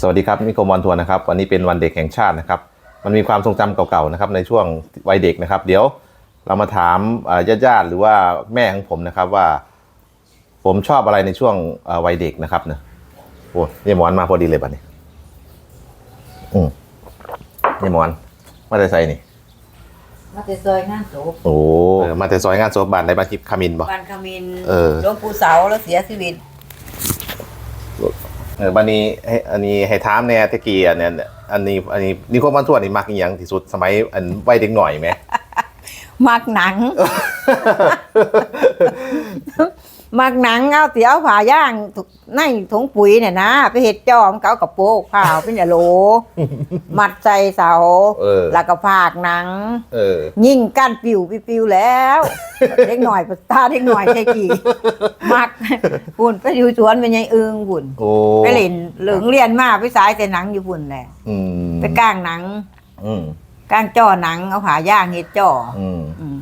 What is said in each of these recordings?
สวัสดีครับนิโคมอนทัวร์นะครับวันนี้เป็นวันเด็กแห่งชาตินะครับ มันมีความทรงจำเก่าๆนะครับในช่วงวัยเด็กนะครับ เดี๋ยวเรามาถามญาติๆหรือว่าแม่ของผมนะครับว่า ผมชอบอะไรในช่วงเอ่อวัยเด็กนะครับเนะโอ้ยายหมอนมาพอดีเลยบัดนี้ อืมยายหมอน มาแต่ใส่นี่มาแต่ซอยงานศพโอ้เออมาแต่ซอยงานศพบ้านในบ้านทิพย์คามินบ่บ้านขมินเออหลวงปู่เสาแล้วเสียชีวิต เออบันนี้ให้อันนี้ให้ถามแหน่ตะกี้อันเนี้ยอันนี้อันนี้นิโคมันทัวร์นี่มักอหยังที่สุดสมัยอันวัยเด็กหน่อยไหม มักหนัง มักหนังเอาเตี๋ยวผ่าย่างในถุงปุ๋ยเนี่ยนะ ไปเห็ดจอมเขากับโป๊กข้าวเป็นอย่าโหลมัดใจเสาเออแล้วก็ผากหนังเออยิ่งกั้นปิวปิวๆแล้วเด็กหน่อยตาเด็กหน่อยใช่กี่มักพุ่นไปอยู่สวนเป็นยังอึงพุ่นโอ้ไปเล่นเหลืองเรียนมาไปสายแต่หนังอยู่พุ่นแหละอืมไปก้างหนังอืมก้างจ่อหนังเอาผาย่างเฮ็ดจ่ออืมอืม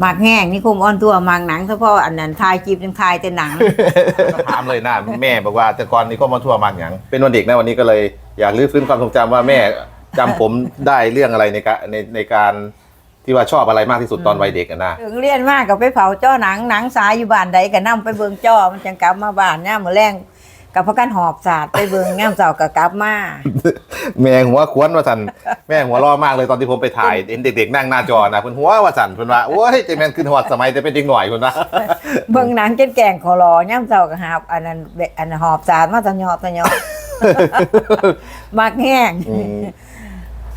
หมากแห้งนี่คุมอ้อนตัวหมากหนังเฉพาะอันนั้นทายจีบจังทายแต่หนังถามเลยนะแม่บอกว่าแต่ก่อนนิโคมันทัวร์มักหยังเป็นวันเด็กนะวันนี้ก็เลยอยากรื้อฟื้นความทรงจำว่าแม่จำผมได้เรื่องอะไรในการในในการที่ว่าชอบอะไรมากที่สุดตอนวัยเด็กอะนะ ถึงเรียนมากก็ไปเผาจ่อหนังหนังสายอยู่บ้านใดก็นํไปเบิ่งจ่อมันจังกลับมาบ้านย่ามมื้อแรง กับพากันหอบสาดไปเบิ่งย่ามเช้าก็กลับมาแม่หัวควนว่าสันแม่หัวเรอมากเลยตอนที่ผมไปถ่ายเห็นเด็กๆนั่งหน้าจอนะเพิ่นหัวว่าสันเพิ่นว่าโอ้ยเจแมนขึ้นหอดสมัยแต่เป็นเด็กหน่อยเพิ่นว่าเบิ่งหนังจนแก่งคอรอย่ามเช้าก็หาบอันนั้นเบอันนั้นหอบสาดมาตะยอตะยอหมากแห้งอืม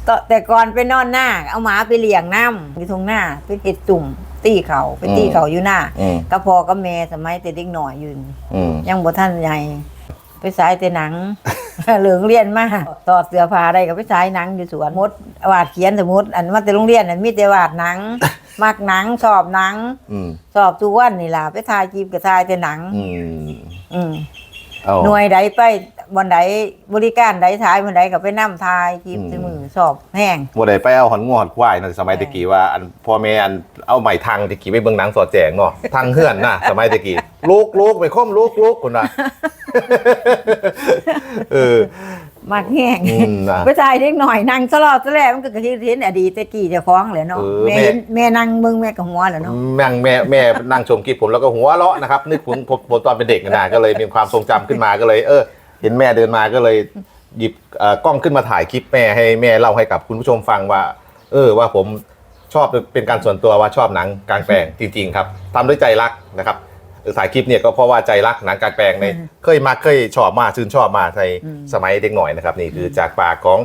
ตแต่ก่อนไปนอนหน้า เอาหมาไปเลี้ยงน้ำอยู่ตรงหน้าไปเห็ดตุ่มตีเขาไปตีเขาอยู่หน้าอืมก็พอกับแม่สมัยแต่เด็กหน่อยอยู่อืมยังบ่ท่านใหญ่ ไปสายแต่หนัง เหลืองเรียนมาต่อดเสื้อผ้าได้ก็ไปสายหนังอยู่สวนมดวาดเขียนสมมติอันมาแต่โรงเรียนอันมีแต่วาดหนังมักหนังชอบหนังอืมชอบทุกวันนี่ล่ะไปถ่ายจีบก็ถ่ายแต่หนัง อืมอืมเอาหน่วยใดไป วันใดบริการใดถ่ายวันใดก็ไปนํถ่ายจีบอืมใส่มือชอบแห้งบ่ได้ไปเอาหอนงวหอนควายเนาะสมัยตะกี้ว่าอันพ่อแม่อันเอาไหม้ทางตะกี้ไปเบิ่งหนังสอดแจงเนาะทางเฮือนน่ะสมัยตะกี้ลูกลูกไปค้มลูกลูกคุณน่ะเออมักแห้งอืมนะไปถ่ายเด็กหน่อยนั่งตลอดตะแลมันก็กระที่เห็นอดีตแตะกี้เจ้าของแหละเนาะเออแม่แม่เห็นแม่นั่งเบิ่งแม่ก็หัวแหละเนาะแม่งแม่แม่นั่งชมคลิปผมแล้วก็หัวเราะนะครับนึกผมผมผมตอนเป็นเด็กนะก็เลยมีความทรงจำขึ้นมาก็เลยเออ เห็นแม่เดินมาก็เลยหยิบเอ่อกล้องขึ้นมาถ่ายคลิปแม่ให้แม่เล่าให้กับคุณผู้ชมฟังว่า เออว่าผมชอบเป็นการส่วนตัวว่าชอบหนังกลางแปลงจริง ๆ ครับทำด้วยใจรักนะครับเออถ่ายคลิปเนี่ยก็เพราะว่าใจรักหนังกลางแปลงในเคยมาเคยชอบมาชื่นชอบมาในสมัยเด็กหน่อยนะครับ นี่คือจากปากของ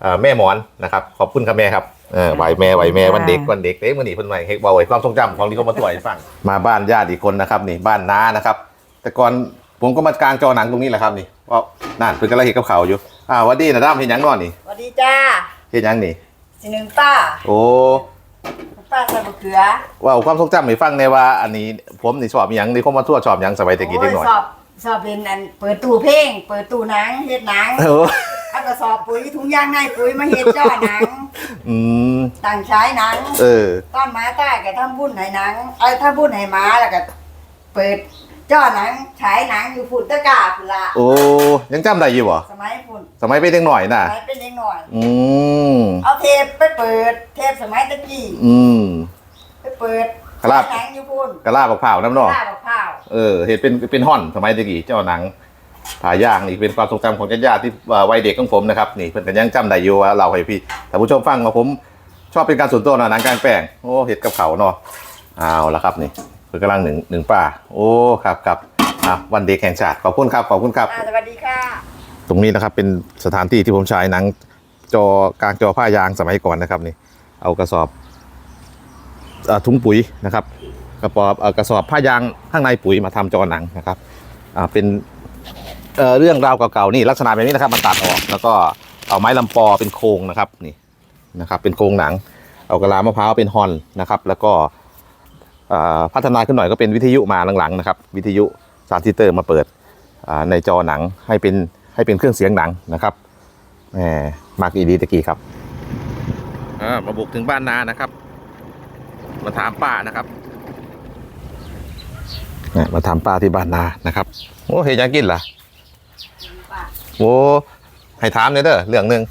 เอ่อแม่หมอนนะครับ ขอบคุณครับแม่ครับเออไหวแม่ไหวแม่วันเด็กวันเด็กเด็กวันนี้เพิ่นใหม่ให้เบาไว้ความทรงจำของที่เขามาตัวให้ฟังมาบ้านญาติอีกคนนะครับนี่บ้านน้านะครับ แต่ก่อนผมก็มากลางจอหนังตรงนี้แหละครับนี่ ว่านั่นเพิ่นกำลังเห็นกับเขาวอยู่อ้าวหวัดดีนะด้ามเห็นหยังนอนนี่สวัสดีจ้าเห็นหยังนี่ สิหนึ่งป้าโอ้ป้าใส่มะเขือว่าความทรงจำให้ฟังในอยว่า อันนี้ผมนี่ชอบอิหยังนี่เขามาทั่วชอบอิหยังสมัยตะกี้เด็กหน่อยโสอบสอบเป็นอันเปิดตู้เพลง เปิดตู้หนังเฮ็ดหนังโอ้แล้วก็สอบปุ๋ยถุงยางในปุ๋ยมาเฮ็ดจ้อหนังอืมต่างใช้หนัง เออ ต้อนหมาใต้ก็ทำบุญให้หนังไอ้ยถ้าบุญให้หมาแล้วก็เปิด จ้อหนังฉายหนังอยู่ฝุ่นตะกร้าพุ่นละโอ้ยังจำได้อยู่บ่สมัยฝุ่นสมัยเป็นเด็กหน่อยน่ะสมัยเป็นเด็กหน่อย อืมเอาเทปไปเปิด เทปสมัยตะกี้อืม ไปเปิดครับ ฉายหนังอยู่พุ่นกระลาบักเผาวน้ำเนอกข้าวกับข้าวเออเห็นเป็นเป็นห่อนสมัยตะกี้เจ้าหนังผาย่างนี่เป็นความทรงจำของญาติๆที่เอ่อวัยเด็กของผมนะครับนี่เพิ่นก็ยังจำได้อยู่ว่าเราให้พี่ท่านผู้ชมฟังว่าผม ชอบเป็นการส่วนตัวเนาะหนังกลางแปลงโอ้เห็ดกับเขาเนาะเอาละครับนี่ เพิ่นกำลังหนึ่งหนึ่งป่า โอ้ครับครับอะวันเด็กแห่งชาติขอบคุณครับขอบคุณครับ อ่าสวัสดีค่ะ ตรงนี้นะครับเป็นสถานที่ที่ผมฉายหนังจอกลางจอผ้ายางสมัยก่อนนะครับนี่ เอากระสอบเอ่อถุงปุ๋ยนะครับ กระปอบเอ่อกระสอบผ้ายางข้างในปุ๋ยมาทำจอหนังนะครับอ่าเป็นเอ่อเรื่องราวเก่าๆนี่ลักษณะแบบนี้นะครับมันตัดออกแล้วก็เอาไม้ลำปอเป็นโครงนะครับนี่นะครับ เป็นโครงหนัง เอากระลามะพร้าวเป็นฮอนนะครับ แล้วก็ พัฒนาขึ้นหน่อยก็เป็นวิทยุมาหลังๆนะครับ วิทยุซาวด์ซิสเตอร์มาเปิดอ่าในจอหนังให้เป็นให้เป็นเครื่องเสียงหนังนะครับแหมมากอีดีตะกี้ครับมาบุกถึงบ้านนานะครับ มาถามป้านะครับเนี่ยมาทำปลาที่บ้านนานะครับโอ้เห็นยังกินล่ะโอ้ให้ถามเนี่ยเด้อเรื่องหนึ่ง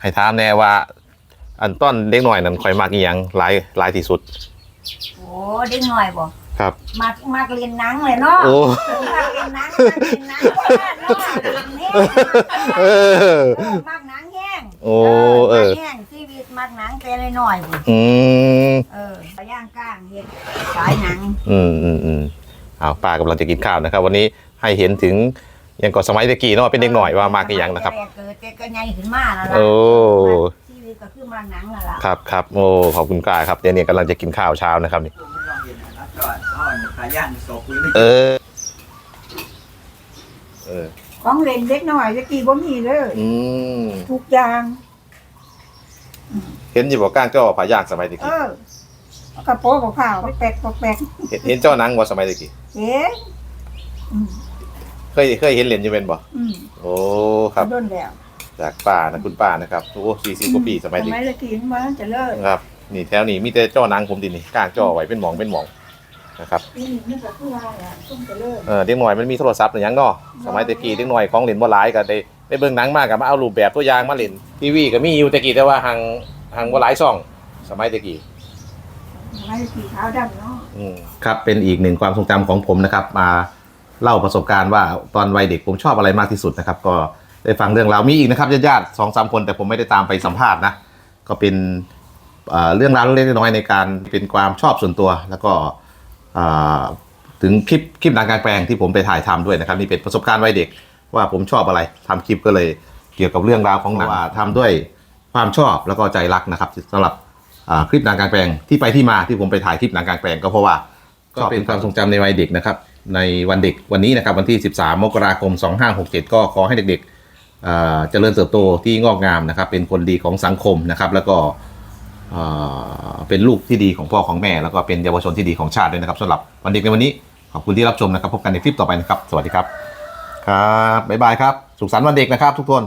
ให้ถามแน่ว่า อันต้นเด็กหน่อยนั่นข่อยมากอีหยังหลายหลายที่สุด โอ้เด็กน้อยบ่ครับมักมักเรียนหนังเลยเนาะโอ้มักเรียนหนังมักเรียนหนังว่าเนาะหนังแห้งเออมักหนังแห้งโอ้เออ มักแห้งชีวิตมักหนังแต่น้อยๆพุ่นอืมเออไปย่างก้างเฮ็ดขายหนัง อืมอืมอืมเอาป้ากำลังจะกินข้าวนะครับ วันนี้ให้เห็นถึงอย่างก่อนสมัยตะกี้เนาะเป็นเด็กหน่อยว่ามากอีหยังนะครับแต่เกิดแต่ก็ใหญ่ขึ้นมาแล้วล่ะโอ้ชีวิต ก็คือมักหนังแล้วล่ะครับครับโอ้ขอบคุณกล้าครับเดี๋ยวนี้กำลังจะกินข้าวเช้านะครับนี่ผมลองเห็นนะจอดอ่อนขาย่างศพเลยเออเออของเล่นเล็กน้อยตะกี้บ่มีเลยอืมทุกอย่างเห็นอยู่บอกก้างเจ้าผายากสมัยตะเอกี้อกระโปรงกับข้าวแปลกๆแปลกเห็นเห็นเจ้านังว่าสมัยตะกี้ๆเอ๊ะอืมเคยเคยเห็นเหรียญอยูเป็นบ่อืมโอ้ครับ โดนแล้ว จากป้านะคุณป้านะครับโอ้สี่สิบกว่าปีสมัยสตะมัยกี้ตะกี้มันจะเลิศครับ นี่แถวนี้มีแต่เจ้านังผมดินี่ก้างเจ้าไว้เป็นหมองเป็นหมองนะครับนี่นี่ก็คือว่าแหละต้องจะเลิศเออเด็กหน่อยมันมีโทรศัพท์หรือยังเนาะสมัยตะกี้เด็กหน่อยของเล่นบ่หลายก็ได้ได้เบิ่งหนังมากกับมาเอารูปแบบตัวอย่างมาเล่นทีวีก็มีอยู่ตะกี้แต่ว่าหังหังบ่หลายช่อง สมัยตะกี้ สมัยตะกี้ขาวดำเนาะครับเป็นอีกหนึ่งความทรงจำของผมนะครับ มาเล่าประสบการณ์ว่าตอนวัยเด็กผมชอบอะไรมากที่สุดนะครับ ก็ ได้ฟังเรื่องราวมีอีกนะครับญาติๆสองสามคนแต่ผมไม่ได้ตามไปสัมภาษณ์นะก็เป็นเรื่องราวเล็กๆน้อยๆในการเป็นความชอบส่วนตัว แล้วก็ถึงคลิปคลิปหนังกลางแปลงที่ผมไปถ่ายทำด้วยนะครับนี่เป็นประสบการณ์วัยเด็ก ว่าผมชอบอะไรทำคลิปก็เลยเกี่ยวกับเรื่องราวของหนังว่าทำด้วยความชอบแล้วก็ใจรักนะครับสำหรับคลิปหนังกลางแปลงที่ไปที่มาที่ผมไปถ่ายคลิปหนังกลางแปลงก็เพราะว่าก็เป็นความทรงจำในวัยเด็กนะครับในวันเด็กวันนี้นะครับวันที่ 13 มกราคม 2567 ก็ขอให้เด็กๆ เจริญเติบโตที่งอกงามนะครับ เป็นคนดีของสังคมนะครับ แล้วก็เป็นลูกที่ดีของพ่อของแม่ แล้วก็เป็นเยาวชนที่ดีของชาติด้วยนะครับสำหรับวันเด็กในวันนี้ขอบคุณที่รับชมนะครับ พบกันในคลิปต่อไปนะครับ สวัสดีครับ ครับบ๊ายบายครับ สุขสันต์วันเด็กนะครับทุกคน